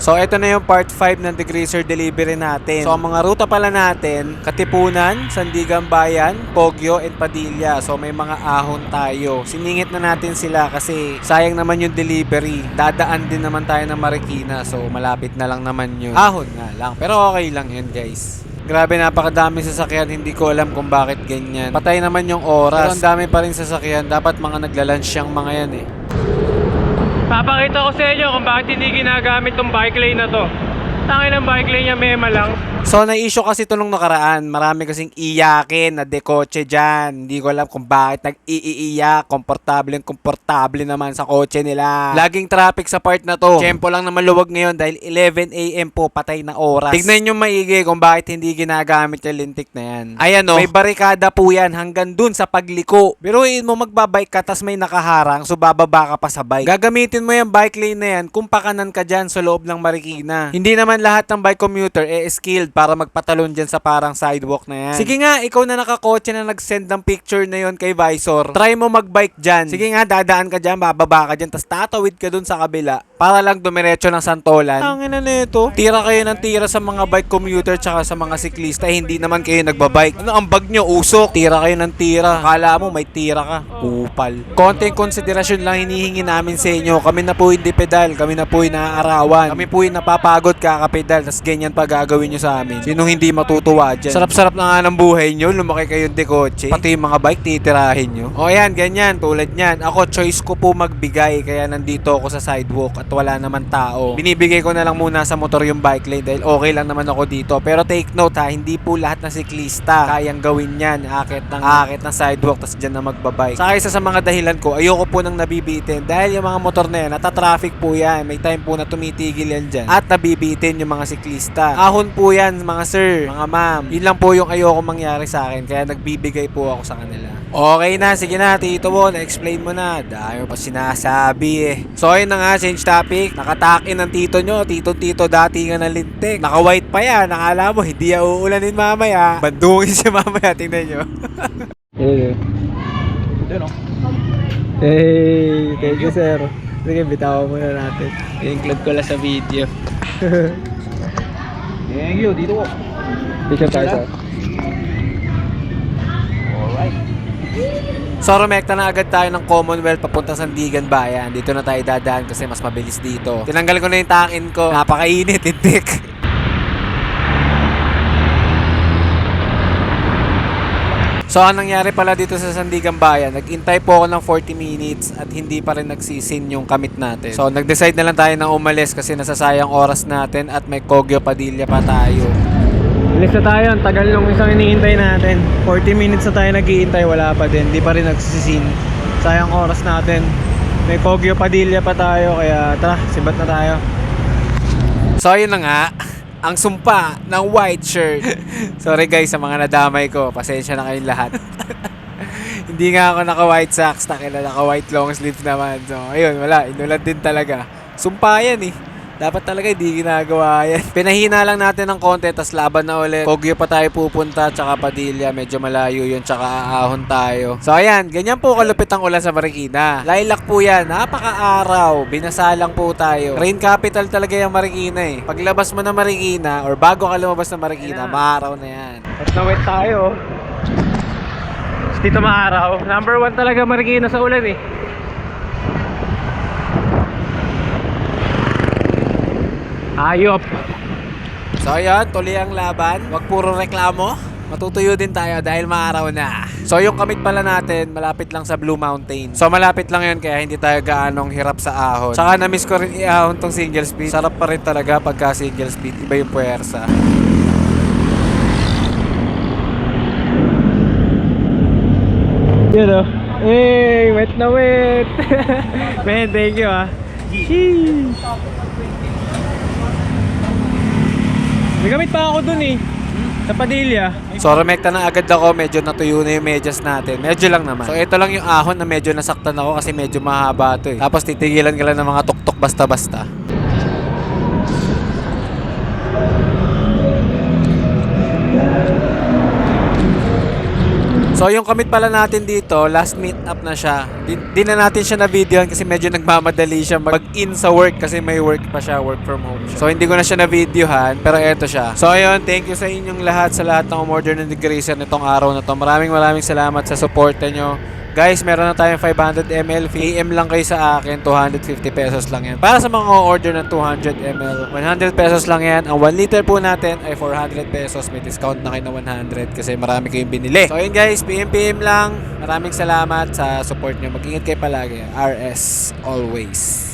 So, ito na yung part 5 ng degreaser delivery natin. So, ang mga ruta pala natin, Katipunan, Sandigan Bayan, Pogyo, and Padilla. So, may mga ahon tayo. Siningit na natin sila kasi sayang naman yung delivery. Dadaan din naman tayo ng Marikina. So, malapit na lang naman yun. Ahon nga lang. Pero okay lang yun, guys. Grabe, napakadami sasakyan. Hindi ko alam kung bakit ganyan. Patay naman yung oras. Pero ang dami pa rin sasakyan. Dapat mga naglalunch yung mga yan eh. Papakita ko sa inyo kung bakit hindi ginagamit tong bike lane na to. Tangin ng bike lane niya mema lang. So, na-issue kasi ito nung nakaraan. Marami kasing iyakin na dekotse dyan. Hindi ko alam kung bakit nag-iiyak. Komportable komportable naman sa kotse nila. Laging traffic sa part na to. Tempo lang naman luwag ngayon dahil 11 a.m. po patay na oras. Tignan nyo maigi kung bakit hindi ginagamit yung lintik na yan. Ayan o, may barikada po yan hanggang dun sa pagliko. Biruin mo magbabike ka tas may nakaharang so bababa ka pa sa bike. Gagamitin mo yung bike lane na yan kung pakanan ka dyan sa loob ng Marikina. Hindi naman lahat ng bike commuter eh skilled para magpatalon dyan sa parang sidewalk na yan. Sige nga, ikaw na nakakotse na nag-send ng picture na yon kay Visor. Try mo magbike dyan. Sige nga, dadaan ka dyan, bababa ka dyan, tas tatawid ka dun sa kabila para lang dumiretso ng Santolan. Ang ina nito. Tira kayo ng tira sa mga bike commuter tsaka sa mga siklista. Eh, hindi naman kayo nagbabike. Ano ang bag nyo? Usok. Tira kayo ng tira. Akala mo may tira ka. Kupal. Konting konsiderasyon lang hinihingi namin sa inyo. Kami na po hindi pedal. Kami na po naaarawan. Kami po napapagod kakapedal. Tas ganyan pa gagawin nyo sa amin. Sinong hindi matutuwa dyan? Sarap-sarap na nga ng buhay nyo. Lumaki kayong dekotse. Pati yung mga bike titirahin nyo. O yan, ganyan. Tulad nyan. Ako, choice ko po magbigay. Kaya nandito ako sa sidewalk at wala naman tao. Binibigay ko na lang muna sa motor yung bike lane dahil okay lang naman ako dito. Pero take note ha, hindi po lahat na siklista kayang gawin yan. Akit ng akit ng sidewalk tas dyan na magbabike. Saka isa sa mga dahilan ko, ayoko po nang nabibitin dahil yung mga motor na yan, natatraffic po yan. May time po na tumitigil yan dyan. At nabibitin yung mga siklista. Ahon po yan mga sir, mga ma'am. Yun lang po yung ayoko mangyari sa akin kaya nagbibigay po ako sa kanila. Okay na, sige na, Tito Bon, explain mo na. Dahil pa sinasabi eh. So ayun na nga, change topic. Nakatakin ng tito nyo, tito-tito dati nga ng lintik. Naka-white pa yan, nakala mo, hindi yan uulanin mamaya. Bandungin siya mamaya, tingnan nyo. Eh. Hey, thank you sir. Sige, bitawan muna natin. I-include ko lang sa video. Thank you, dito po. Picture tayo sir. Alright. So, rumekta na agad tayo ng Commonwealth papunta sa Sandigan Bayan. Dito na tayo dadaan kasi mas mabilis dito. Tinanggal ko na yung takin ko. Napakainit, tintik. So, ang nangyari pala dito sa Sandigan Bayan, nag-intay po ako ng 40 minutes at hindi pa rin nagsisin yung kamit natin. So, nag-decide na lang tayo na umalis kasi nasasayang oras natin at may Kogyo Padilla pa tayo. Alis na tayo, ang tagal nung isang iniintay natin. 40 minutes na tayo naghihintay, wala pa din. Di pa rin nagsisin. Sayang oras natin. May Kogyo Padilla pa tayo, kaya tara, sibat na tayo. So, yun na nga. Ang sumpa ng white shirt. Sorry guys sa mga nadamay ko. Pasensya na kayong lahat. Hindi nga ako naka-white socks. Takila naka-white long sleeve naman. So, ayun, wala. Inulan din talaga. Sumpa yan eh. Dapat talaga hindi ginagawa yan. Pinahina lang natin ng konti, tas laban na ulit. Kogyo pa tayo pupunta, tsaka Padilla. Medyo malayo yun, tsaka aahon tayo. So ayan, ganyan po kalupit ang ulan sa Marikina. Lilac po yan, napaka-araw. Binasa lang po tayo. Rain capital talaga yung Marikina eh. Paglabas mo ng Marikina, or bago ka lumabas ng Marikina, na. maaraw na yan. At na wet tayo. Dito maaraw. Number one talaga Marikina sa ulan eh. Ayop. So ayan, tuloy ang laban. Huwag puro reklamo. Matutuyo din tayo dahil maaraw na. So yung kamit pala natin, malapit lang sa Blue Mountain. So malapit lang yun kaya hindi tayo gaanong hirap sa ahon. Saka na-miss ko rin i-ahon tong single speed. Sarap pa rin talaga pagka single speed. Iba yung puwersa. Yun oh. Hey, wet na wet. Man, thank you ah. Sheesh. May gamit pa ako dun eh. Sa Padilla. So rumekta na agad ako, medyo natuyo na yung medyas natin. Medyo lang naman. So ito lang yung ahon na medyo nasaktan ako kasi medyo mahaba to eh. Tapos titigilan ka lang ng mga tuktok basta-basta. So yung commit pala natin dito, last meet up na siya. Di, na natin siya na videohan kasi medyo nagmamadali siya mag-in sa work kasi may work pa siya, work from home siya. So hindi ko na siya na videohan, pero eto siya. So ayun, thank you sa inyong lahat sa lahat ng umorder ng degreaser nitong araw na to. Maraming maraming salamat sa suporta nyo. Guys, meron na tayong 500 ml. PM lang kayo sa akin, 250 pesos lang yan. Para sa mga order ng 200 ml, 100 pesos lang yan. Ang 1 liter po natin ay 400 pesos. May discount na kayo na 100 kasi marami kayong binili. So ayun guys, PM PM lang. Maraming salamat sa support nyo. Mag-ingat kayo palagi. RS always.